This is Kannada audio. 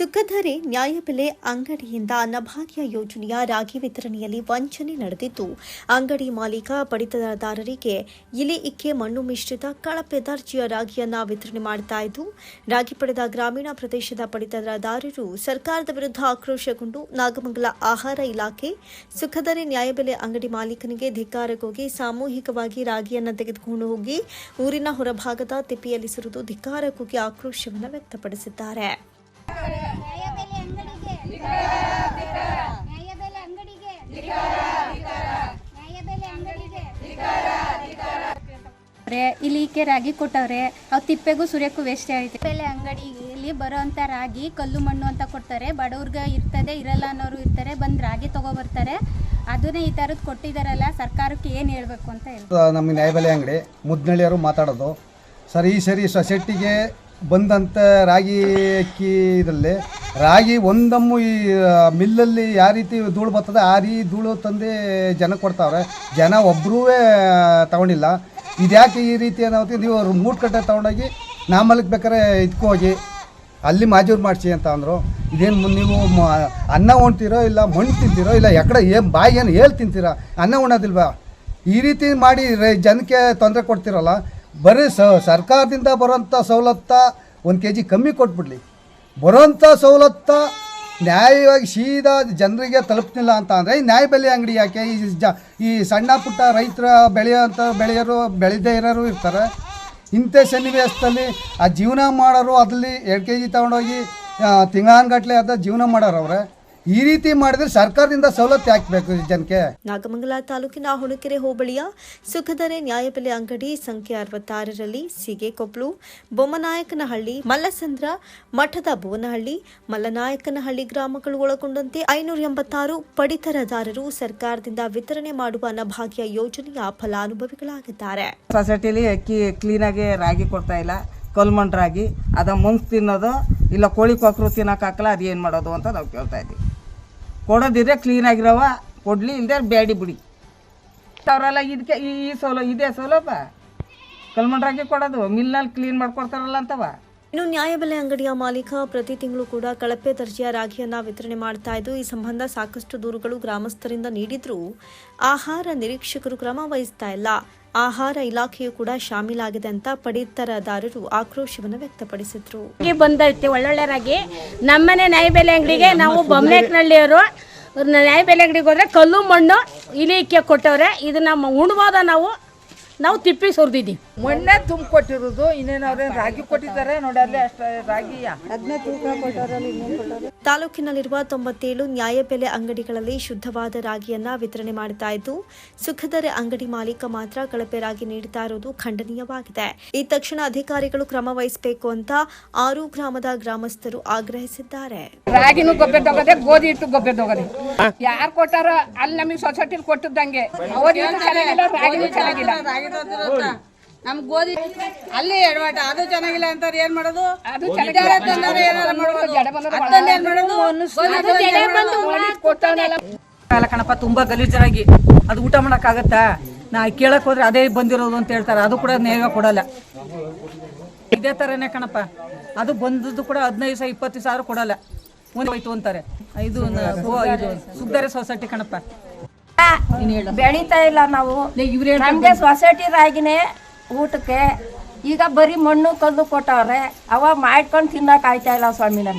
ಸುಖಧರೆ ನ್ಯಾಯಬೆಲೆ ಅಂಗಡಿಯಿಂದ ಅನ್ನಭಾಗ್ಯ ಯೋಜನೆಯ ರಾಗಿ ವಿತರಣೆಯಲ್ಲಿ ವಂಚನೆ ನಡೆದಿದ್ದು, ಅಂಗಡಿ ಮಾಲೀಕ ಪಡಿತರದಾರರಿಗೆ ಇಲಿ ಇಕ್ಕೆ ಮಣ್ಣು ಮಿಶ್ರಿತ ಕಳಪೆ ದರ್ಜೆಯ ರಾಗಿಯನ್ನು ವಿತರಣೆ ಇದ್ದು, ರಾಗಿ ಪಡೆದ ಗ್ರಾಮೀಣ ಪ್ರದೇಶದ ಪಡಿತರದಾರರು ಸರ್ಕಾರದ ವಿರುದ್ಧ ಆಕ್ರೋಶಗೊಂಡು ನಾಗಮಂಗಲ ಆಹಾರ ಇಲಾಖೆ ಸುಖಧರೆ ನ್ಯಾಯಬೆಲೆ ಅಂಗಡಿ ಮಾಲೀಕನಿಗೆ ಧಿಕ್ಕಾರಕ್ಕೋಗಿ ಸಾಮೂಹಿಕವಾಗಿ ರಾಗಿಯನ್ನು ತೆಗೆದುಕೊಂಡು ಹೋಗಿ ಊರಿನ ಹೊರಭಾಗದ ತಿಪ್ಪಿಯಲ್ಲಿ ಸುರಿದು ಧಿಕ್ಕಾರಕ್ಕೋಗಿ ಆಕ್ರೋಶವನ್ನು ವ್ಯಕ್ತಪಡಿಸಿದ್ದಾರೆ. ಇಲ್ಲಿ ಈಕೆ ರಾಗಿ ಕೊಟ್ಟವ್ರೆ ಅವು ತಿಪ್ಪೆಗೂ ಸೂರ್ಯಕ್ಕೂ ವೇಸ್ಟ್ ಆಯ್ತು. ಬೆಲೆ ಅಂಗಡಿಯಲ್ಲಿ ಬರೋಂಥ ರಾಗಿ, ಕಲ್ಲು ಮಣ್ಣು ಅಂತ ಕೊಡ್ತಾರೆ. ಬಡವ್ರಿಗೆ ಇರ್ತದೆ, ಇರಲ್ಲ ಅನ್ನೋರು ಇರ್ತಾರೆ. ಬಂದು ರಾಗಿ ತಗೊಬರ್ತಾರೆ ಅದನ್ನೇ ಈ ತರದ್ ಕೊಟ್ಟಿದಾರಲ್ಲ, ಸರ್ಕಾರಕ್ಕೆ ಏನು ಹೇಳಬೇಕು ಅಂತ ಹೇಳಿ ನಮ್ಮ ನ್ಯಾಯಬೆಲೆ ಅಂಗಡಿ. ಮುದ್ನಳ್ಳಿಯವರು ಮಾತಾಡೋದು. ಸರಿ ಸರಿ ಸೊಸೈಟಿಗೆ ಬಂದಂಥ ರಾಗಿ ಅಕ್ಕಿ ಇದರಲ್ಲಿ. ರಾಗಿ ಒಂದಮ್ಮು ಈ ಮಿಲ್ಲಲ್ಲಿ ಯಾವ ರೀತಿ ಧೂಳು ಬರ್ತದೆ, ಆ ರೀತಿ ಧೂಳು ತಂದು ಜನ ಕೊಡ್ತಾವ್ರೆ. ಜನ ಒಬ್ಬರೂ ತಗೊಂಡಿಲ್ಲ. ಇದ್ಯಾಕೆ ಈ ರೀತಿ ಅನ್ನೋದು ನೀವು ಅವ್ರು ಮೂಟ್ಕಟ್ಟೆ ತೊಗೊಂಡೋಗಿ ನಾಮಲ್ಗೆ ಬೇಕಾದ್ರೆ ಹೋಗಿ. ಅಲ್ಲಿ ಮಾಜೂರು ಮಾಡಿಸಿ ಅಂತ ಅಂದರು. ಇದೇನು ನೀವು ಮ- ಅನ್ನ ಉಣ್ತೀರೋ ಇಲ್ಲ ಮಣ್ಣು ತಿಂತೀರೋ ಇಲ್ಲ ಎಕಡೆ ಏನು ಬಾಯಿ ಏನು ಹೇಳಿ ತಿಂತೀರಾ? ಅನ್ನ ಉಣ್ಣೋದಿಲ್ವಾ ಈ ರೀತಿ ಮಾಡಿ ಜನಕ್ಕೆ ತೊಂದರೆ ಕೊಡ್ತಿರಲ್ಲ. ಬರೀ ಸ ಸರ್ಕಾರದಿಂದ ಬರೋಂಥ ಸವಲತ್ತ ಒಂದು ಕೆ ಜಿ ಕಮ್ಮಿ ಕೊಟ್ಬಿಡ್ಲಿ. ಬರೋಂಥ ಸವಲತ್ತ ನ್ಯಾಯವಾಗಿ ಸೀದಾ ಜನರಿಗೆ ತಲುಪ್ತಿಲ್ಲ ಅಂತ ಅಂದರೆ ಈ ನ್ಯಾಯಬೆಲೆ ಅಂಗಡಿ ಯಾಕೆ? ಈ ಜ ಈ ಸಣ್ಣ ಪುಟ್ಟ ರೈತರ ಬೆಳೆಯೋಂಥ ಬೆಳೆಯೋರು ಬೆಳೆದೇ ಇರೋರು ಇರ್ತಾರೆ. ಇಂಥ ಸನ್ನಿವೇಶದಲ್ಲಿ ಆ ಜೀವನ ಮಾಡೋರು ಅದಲ್ಲಿ ಎರಡು ಕೆ ಜಿ ತೊಗೊಂಡೋಗಿ ತಿಂಗಳಾನ್ಗಟ್ಲೆ ಅದ ಜೀವನ ಮಾಡೋರು ಅವ್ರೆ ಈ ರೀತಿ ಮಾಡಿದ್ರೆ ಸರ್ಕಾರದಿಂದ ಸವಲತ್ತು ಹಾಕ್ಬೇಕು ಈ ಜನಕ್ಕೆ? ನಾಗಮಂಗಲ ತಾಲೂಕಿನ ಹುಣಕೆರೆ ಹೋಬಳಿಯ ಸುಖದರೆ ನ್ಯಾಯಬೆಲೆ ಅಂಗಡಿ ಸಂಖ್ಯೆ ಅರವತ್ತಾರರಲ್ಲಿ ಸಿಗೆಕೊಪ್ಲು ಬೊಮ್ಮನಾಯಕನಹಳ್ಳಿ ಮಲ್ಲಸಂದ್ರ ಮಠದ ಭುವನಹಳ್ಳಿ ಮಲ್ಲನಾಯಕನಹಳ್ಳಿ ಗ್ರಾಮಗಳು ಒಳಗೊಂಡಂತೆ ಐನೂರ ಎಂಬತ್ತಾರು ಪಡಿತರದಾರರು ಸರ್ಕಾರದಿಂದ ವಿತರಣೆ ಮಾಡುವ ಅನ್ನಭಾಗ್ಯ ಯೋಜನೆಯ ಫಲಾನುಭವಿಗಳಾಗಿದ್ದಾರೆ. ಸೊಸೈಟಿಲಿ ಅಕ್ಕಿ ಕ್ಲೀನಾಗಿ ರಾಗಿ ಕೊಡ್ತಾ ಇಲ್ಲ ಕಲ್ಮಣ್ ರಾಗಿ ಅದ ಮುಂಚೆ ತಿನ್ನೋದು ಇಲ್ಲ ಕೋಳಿ ಕೊಕ್ಕರು ತಿನ್ನೋಕ್ಕಾಗಲ್ಲ ಅದು ಏನು ಮಾಡೋದು ಅಂತ ನಾವು ಕೇಳ್ತಾ ಇದ್ದೀವಿ. ಕೊಡೋದಿದ್ರೆ ಕ್ಲೀನಾಗಿರವ ಕೊಡಲಿ ಇಲ್ಲದೆ ಬೇಡಿ ಬಿಡಿ. ಅವರೆಲ್ಲ ಇದಕ್ಕೆ ಈ ಈ ಇದೆ ಇದೇ ಸೌಲಭ್ಯ. ಕಲ್ಮಂಡ್ರಾಗೆ ರಾಗಿ ಕೊಡೋದು ಮಿಲ್ನಲ್ಲಿ ಕ್ಲೀನ್ ಮಾಡ್ಕೊಡ್ತಾರಲ್ಲ ಅಂತವ. ಇನ್ನು ನ್ಯಾಯಬೆಲೆ ಅಂಗಡಿಯ ಮಾಲೀಕ ಪ್ರತಿ ತಿಂಗಳು ಕೂಡ ಕಳಪೆ ದರ್ಜೆಯ ರಾಗಿಯನ್ನ ವಿತರಣೆ ಮಾಡ್ತಾ ಇದ್ದು, ಈ ಸಂಬಂಧ ಸಾಕಷ್ಟು ದೂರುಗಳು ಗ್ರಾಮಸ್ಥರಿಂದ ನೀಡಿದ್ರೂ, ಆಹಾರ ನಿರೀಕ್ಷಕರು ಕ್ರಮ ವಹಿಸ್ತಾ ಇಲ್ಲ. ಆಹಾರ ಇಲಾಖೆಯು ಕೂಡ ಶಾಮೀಲಾಗಿದೆ ಅಂತ ಪಡಿತರದಾರರು ಆಕ್ರೋಶವನ್ನು ವ್ಯಕ್ತಪಡಿಸಿದ್ರು. ಬಂದೈತೆ ಒಳ್ಳೊಳ್ಳೆರಾಗಿ. ನಮ್ಮನೆ ನ್ಯಾಯಬೆಲೆ ಅಂಗಡಿಗೆ ನಾವು ಬೊಮ್ಮನೆಕ್ನಳ್ಳಿಯವರು ನ್ಯಾಯಬೆಲೆ ಅಂಗಡಿಗೆ ಹೋದ್ರೆ ಕಲ್ಲು ಮಣ್ಣು ಇಲಿಕ್ಕೆ ಕೊಟ್ಟವ್ರೆ. ಇದನ್ನ ನಮ್ಮ ಉಣ್ಬೋದ ನಾವು ನಾವು ತಿಪ್ಪಿ ಸುರಿದಿದ್ದೀವಿ ಮೊನ್ನೆ ತುಂಬ ಕೊಟ್ಟಿರೋದು ಇನ್ನೇನು ಅವ್ರೇನು ರಾಗಿ ಕೊಟ್ಟಿದ್ದಾರೆ ನೋಡಿ ಅಲ್ಲೇ ಅಷ್ಟು ರಾಗಿಯ ಅದನ್ನೇ ತೂಕ ಕೊಟ್ಟವ್ರಲ್ಲಿ ತಾಲೂಕಿನಲ್ಲಿರುವ ತೊಂಬತ್ತೇಳು ನ್ಯಾಯಬೆಲೆ ಅಂಗಡಿಗಳಲ್ಲಿ ಶುದ್ಧವಾದ ರಾಗಿಯನ್ನ ವಿತರಣೆ ಮಾಡ್ತಾ ಇದ್ದು ಸುಖದರೆ ಅಂಗಡಿ ಮಾಲೀಕ ಮಾತ್ರ ಕಳಪೆ ರಾಗಿ ನೀಡ್ತಾ ಇರೋದು ಖಂಡನೀಯವಾಗಿದೆ. ಈ ತಕ್ಷಣ ಅಧಿಕಾರಿಗಳು ಕ್ರಮ ವಹಿಸಬೇಕು ಅಂತ ಆರು ಗ್ರಾಮದ ಗ್ರಾಮಸ್ಥರು ಆಗ್ರಹಿಸಿದ್ದಾರೆ. ರಾಗಿನೂ ಗೊಬ್ಬರ ತಗೋದೆ ಗೋಧಿ ಇಟ್ಟು ಗೊಬ್ಬರ ತಗೋದೆ. ಯಾರು ಕೊಟ್ಟಾರೋ ಅಲ್ಲಿ ನಮಗೆ ಸೊಸೈಟಿಲಿ ಕೊಟ್ಟಿದ್ದಂಗೆ. ಗೋಧಿ ಹಿಟ್ಟು ಚೆನ್ನಾಗಿಲ್ಲ ರಾಗಿನೂ ಚೆನ್ನಾಗಿಲ್ಲ. ನಮ್ಗೆ ಗೋಧಿ ಅಲ್ಲಿ ಎಡವಾಟ ಅದು ಚೆನ್ನಾಗಿಲ್ಲ ಅಂತಾರೆ ಏನು ಮಾಡೋದು? ಕಾಲ ಕಣಪ್ಪ ತುಂಬಾ ಗಲೀಜಾಗಿ ಅದು ಊಟ ಮಾಡೋಕ್ಕಾಗತ್ತಾ? ನಾ ಕೇಳಕ್ ಹೋದ್ರೆ ಅದೇ ಬಂದಿರೋದು ಅಂತ ಹೇಳ್ತಾರೆ. ಅದು ಕೂಡ ನೇಗ ಕೊಡಲ್ಲ. ಇದೇ ತರನೆ ಕಣಪ್ಪ. ಅದು ಬಂದದ್ದು ಕೂಡ ಹದಿನೈದು ಸಾವಿರ ಇಪ್ಪತ್ತು ಸಾವಿರ ಕೊಡಲ್ಲ. ಮುಂದೆ ಹೋಯ್ತು ಅಂತಾರೆ. ಇದು ಗೋ- ಸೊಸೈಟಿ ಕಣಪ್ಪ. ಬೆಳೀತಾ ಇಲ್ಲ ನಾವು. ನಮ್ಗೆ ಸೊಸೈಟಿ ರಾಗಿನೇ ಊಟಕ್ಕೆ. ಈಗ ಬರೀ ಮಣ್ಣು ಕಲ್ಲು ಕೊಟ್ಟವ್ರೆ. ಅವ ಮಾಡ್ಕೊಂಡು ತಿನ್ನಕ್ ಆಯ್ತಾ ಇಲ್ಲ ಸ್ವಾಮಿ ನಮ್ಗೆ.